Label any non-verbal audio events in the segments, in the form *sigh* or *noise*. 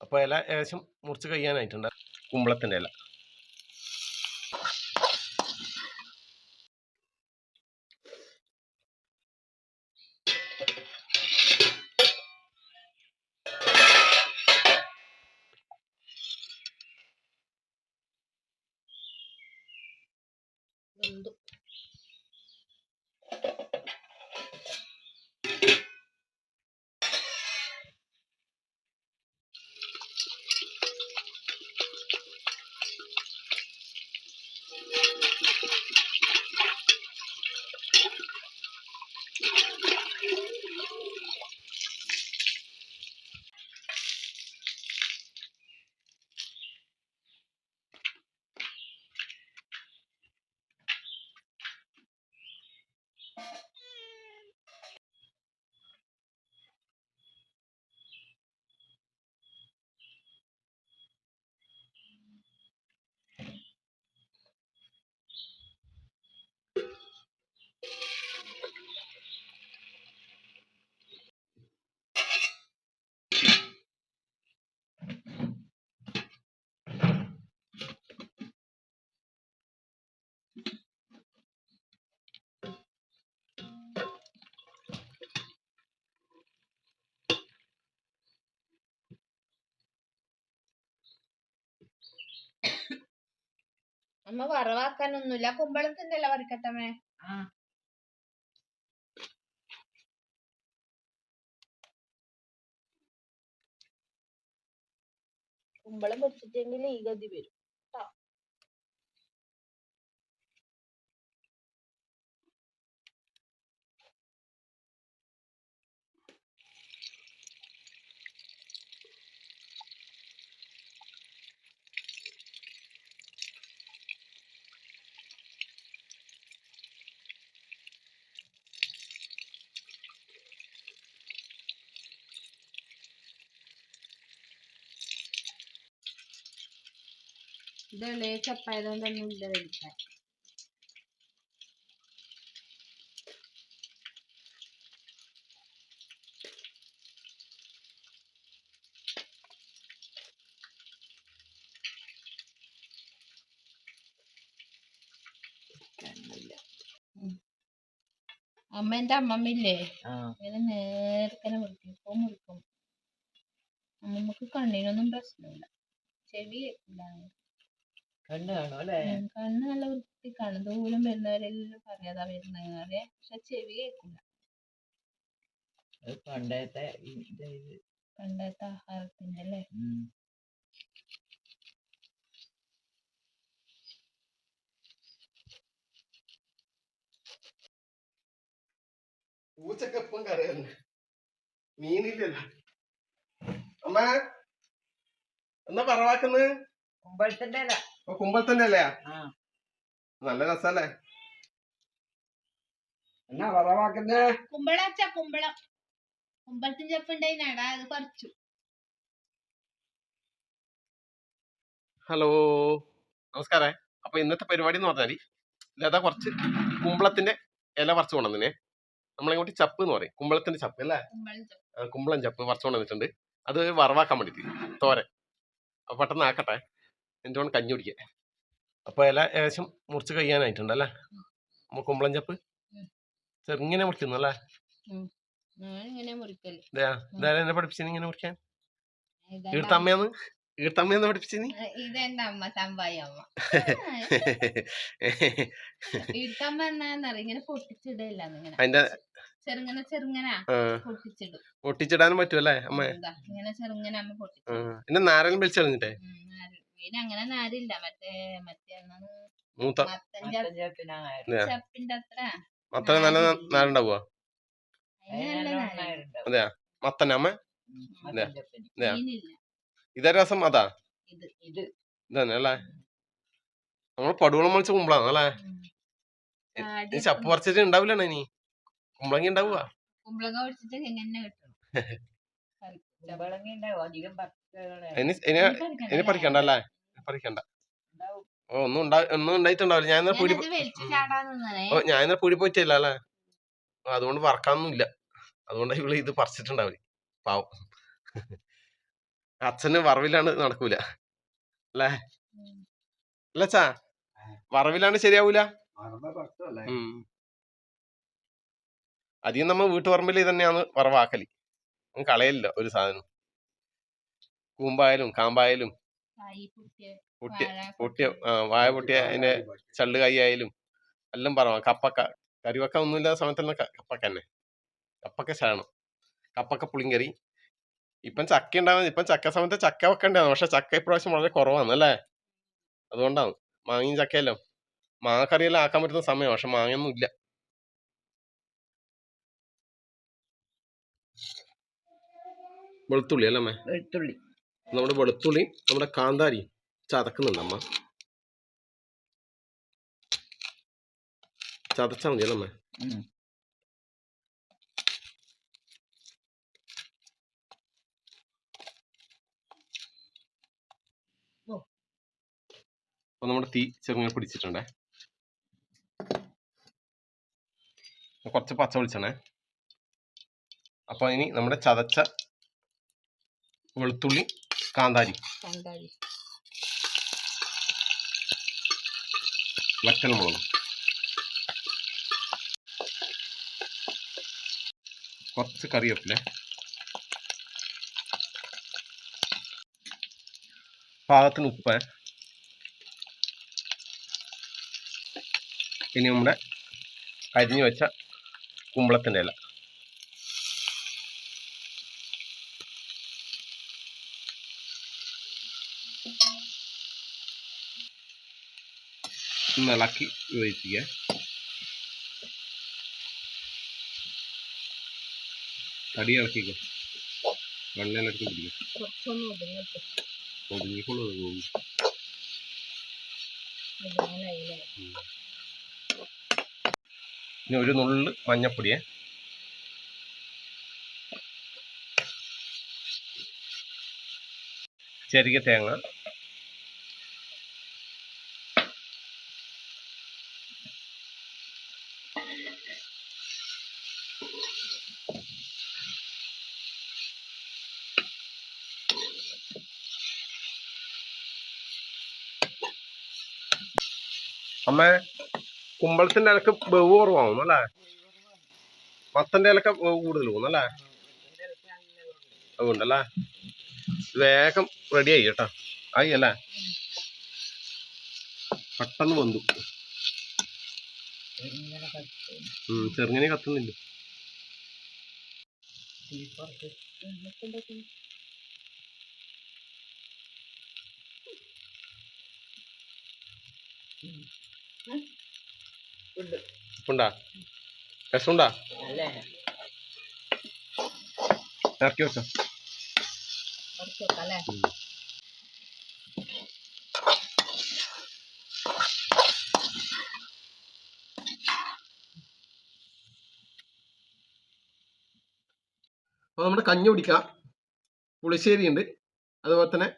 അപ്പോൾ ഇല ഏകദേശം മുറിച്ച് കഴിയാനായിട്ടുണ്ട്. കുമ്പളത്തിന്റെ ഇല. അമ്മ വറവാക്കാനൊന്നുമില്ല. കുമ്പളത്തിന്റെ അല്ല പറിക്കട്ടമ്മേ കുമ്പളം പൊടിച്ചിട്ടെങ്കിൽ ഈ ഗതി വരും. ട്ടോ. ഇത് ഇളയ ചപ്പായതുകൊണ്ടൊന്നും ഇല്ല വലിക്കാൻ അമ്മേന്റെ അമ്മമ്മയില്ലേ ഇങ്ങനെ നേർക്കനെ മുറിക്കും ഇപ്പൊ മുറിക്കും അമ്മമ്മക്ക് കണ്ണിനൊന്നും പ്രശ്നമില്ല. ചെവി കേൾക്കില്ല കണ്ണ് കാണും അല്ലേ കണ്ണ് നല്ല വൃത്തി കാണും ദൂരം വരുന്നവരെല്ലാം പറയാതാ വരുന്ന. പക്ഷെ ചെവി കേൾക്കില്ല പണ്ടത്തെ ആഹാരത്തിന്റെ അല്ലേ? പൂച്ചക്കെപ്പം പൂച്ചക്ക് എപ്പം കറിയല്ലേ. മീനില്ലല്ലോ. അമ്മ എന്നാ പറവാക്കുന്നത് കുമ്പളത്തിന്റെ അല്ല കുമ്പളത്തിന്റെ അല്ലേ ആ. നല്ല രസല്ലേ? എന്നാ പറവാക്കുന്നേ കുമ്പളച്ച കുമ്പളം. കുമ്പളത്തിന് ചെപ്പുണ്ടായിനാടാ അത് പറിച്ചു. ഹലോ. നമസ്കാരേ. അപ്പൊ ഇന്നത്തെ പരിപാടി എന്ന് പറഞ്ഞാൽ ലത കുറച്ച് കുമ്പളത്തിന്റെ ഇല പറിച്ചു കൊണ്ടുവന്നിനെ. നമ്മളിങ്ങോട്ട് ചപ്പ് എന്ന് പറയും. കുമ്പളത്തിന്റെ ചപ്പ് അല്ലേ? കുമ്പളം ചെപ്പ്. പറിച്ചു കൊണ്ടുവന്നിട്ടുണ്ട്. അത് വറവാക്കാൻ വേണ്ടിട്ട് തോരൻ. അപ്പൊ പെട്ടെന്ന് ആക്കട്ടെ. എന്റെ കൊണ്ട് കഞ്ഞി കുടിക്കാൻ? അപ്പൊ ഇല ഏകദേശം മുറിച്ച് കഴിയാനായിട്ടുണ്ട് അല്ലേ? നമ്മ കുമ്പളം ചപ്പ്? ചെറുങ്ങനെ മുറിക്കുന്നു അല്ലേ? ഇതാരും എന്നെ പഠിപ്പിച്ചിന് ഇങ്ങനെ മുറിക്കാൻ? ഈർത്തമ്മയാന്ന് ഈർത്തമ്മയെന്ന് പഠിപ്പിച്ചു പഠിപ്പിച്ചിന്? അമ്മ- ഇതെന്റെ അമ്മ എന്നാന്നറിയ? ഇങ്ങനെ അതിന്റെ ചെറുങ്ങനെ ചെറുങ്ങനെ ആ, പൊട്ടിച്ചിടും. ഒട്ടിച്ചിടാനും പറ്റുമല്ലേ അമ്മ? ഇങ്ങനെ ചെറുങ്ങനെ അമ്മ പൊട്ടിച്ചു ആ, പിന്നെ നാരങ്ങ പിന്നെ അങ്ങനെ നാരില്ല. മറ്റേ മറ്റേ മൂത്ത മത്തൻ. ചപ്പിന്റെ അത്ര മത്തന നല്ല. നാരുണ്ടാവുക അതെയാ? മത്തന അമ്മ? ഉം, മത്തഞ്ചേപ്പിന്. ഇതാ. രസം അതാ? ഇത്. ഇത്. ഇതന്നെ അല്ലേ? നമ്മൾ പടുവളം മത്സ്യ കുമ്പളാണ് അല്ലേ? ഈ ചപ്പ് പറിച്ചിട്ട് ഉണ്ടാവില്ല ഇനി? കുമ്പളങ്ങി ഉണ്ടാവുക കുമ്പളങ്ങ പൊടിച്ചിട്ട് എങ്ങനെ കിട്ടും കുമ്പളങ്ങ ഉണ്ടാവും *laughs* അധികം പറിച്ചകളെ ഇനി ഇനി ഇനി പറിക്കണ്ട അല്ലേ? പഠിക്കണ്ട. ഓ ഒന്നും ഉണ്ടാ ഒന്നും ഉണ്ടായിട്ടുണ്ടാവില്ല ഞാൻ ഇന്നലെ പൂടി ഓ ഞാൻ ഇന്നലെ പൂടി പോയിട്ടില്ല അല്ലേ? അതുകൊണ്ട് വറക്കാനൊന്നും ഇല്ല അതുകൊണ്ട് ഇവൾ ഇത് പറിച്ചിട്ടുണ്ടാവില്ല പാവം. അച്ഛന് വറവിലാണ് നടക്കൂല. അല്ലേ. അല്ലച്ചാ വറവിലാണ് ശരിയാവൂല. അധികം നമ്മ വീട്ടുപറമ്പിൽ തന്നെയാണ് വറവാക്കൽ. കളയല്ലോ കളയലില്ല ഒരു സാധനം. കൂമ്പായാലും കാമ്പായാലും പൊട്ടിയ പൊട്ടിയ വാഴ പൊട്ടിയ ആ, വായ പൊട്ടിയ അതിന്റെ ചള്ളു കൈ ആയാലും എല്ലാം പറവാ കപ്പക്ക കറിവക്ക ഒന്നുമില്ലാത്ത സമയത്ത് തന്നെ കപ്പക്ക തന്നെ. കപ്പക്ക ശരണം കപ്പക്ക പുളിങ്കറി. ഇപ്പം ചക്ക ഉണ്ടാവുന്നത് ഇപ്പം ചക്ക സമയത്ത് ചക്ക വെക്കണ്ടായിരുന്നു പക്ഷെ ചക്ക ഇപ്രാവശ്യം വളരെ കുറവാണ് അല്ലേ? അതുകൊണ്ടാണ് മാങ്ങയും ചക്കയല്ലോ. മാങ്ങക്കറിയെല്ലാം ആക്കാൻ പറ്റുന്ന സമയം പക്ഷെ മാങ്ങയൊന്നും ഇല്ല. വെളുത്തുള്ളി അല്ലേ വെളുത്തുള്ളി. നമ്മുടെ വെളുത്തുള്ളി നമ്മുടെ കാന്താരി ചതക്കുന്നുണ്ട് അമ്മ. ചതച്ചാൽ മതി അല്ലേ അമ്മേ? അപ്പോൾ അപ്പൊ നമ്മുടെ തീ ചെറുങ്ങനെ പിടിച്ചിട്ടുണ്ടേ. കുറച്ച് പച്ച വെളിച്ചണേ അപ്പൊ ഇനി നമ്മുടെ ചതച്ച വെളുത്തുള്ളി കാന്താരി. കണ്ടാടി വറ്റൽ മുളക്. കുറച്ച് കറിവേപ്പിലെ. പാകത്തിന് ഉപ്പ്. ഇനി നമ്മുടെ അരിഞ്ഞു വെച്ച കുമ്പളത്തിന്റെ ഇല. ഒന്ന് ഇളക്കി യോജിപ്പിക്കുക തടി ഇളക്കിക്കോ. വെണ്ണയിലിറക്കി പിടിക്കും ഒതുങ്ങിക്കോളൂ പോകും ഇനി ഒരു നുള്ളു മഞ്ഞപ്പൊടിയെ. ചെറിയ തേങ്ങ. അമ്മേ കുമ്പളത്തിന്റെ ഇലക്ക് ബഹു കുറവാകും അല്ലേ? മത്തന്റെ ഇലക്ക കൂടുതൽ പോകുന്നു അല്ലേ? അതുകൊണ്ടല്ലേ വേഗം റെഡി ആയി കേട്ടോ. ആയി അല്ലേ? പെട്ടെന്ന് വന്നു. ചെറുങ്ങനെ കത്തുന്നില്ല. കുറച്ച് ഉണ്ട്. രസമുണ്ടാ? ഇറക്കി വെച്ചോ. അപ്പോൾ നമ്മുടെ കഞ്ഞി കുടിക്കാം. പുളിശ്ശേരി ഉണ്ട് അതുപോലെ തന്നെ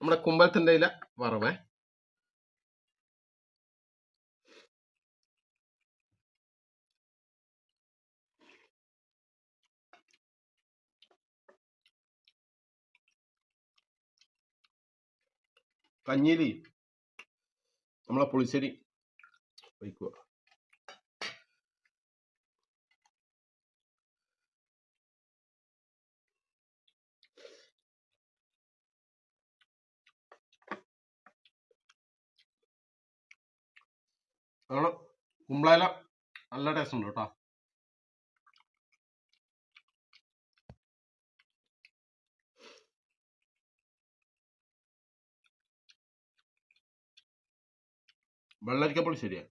നമ്മുടെ കുമ്പളത്തിന്റെ ഇല വറവേ. കഞ്ഞിയിൽ നമ്മളെ പുളിശ്ശേരി. വയ്ക്കുക കാരണം കുമ്പളയില നല്ല ടേസ്റ്റ് ഉണ്ട് കേട്ടോ. Black Couple sería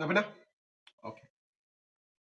എന്നാ പിന്നെ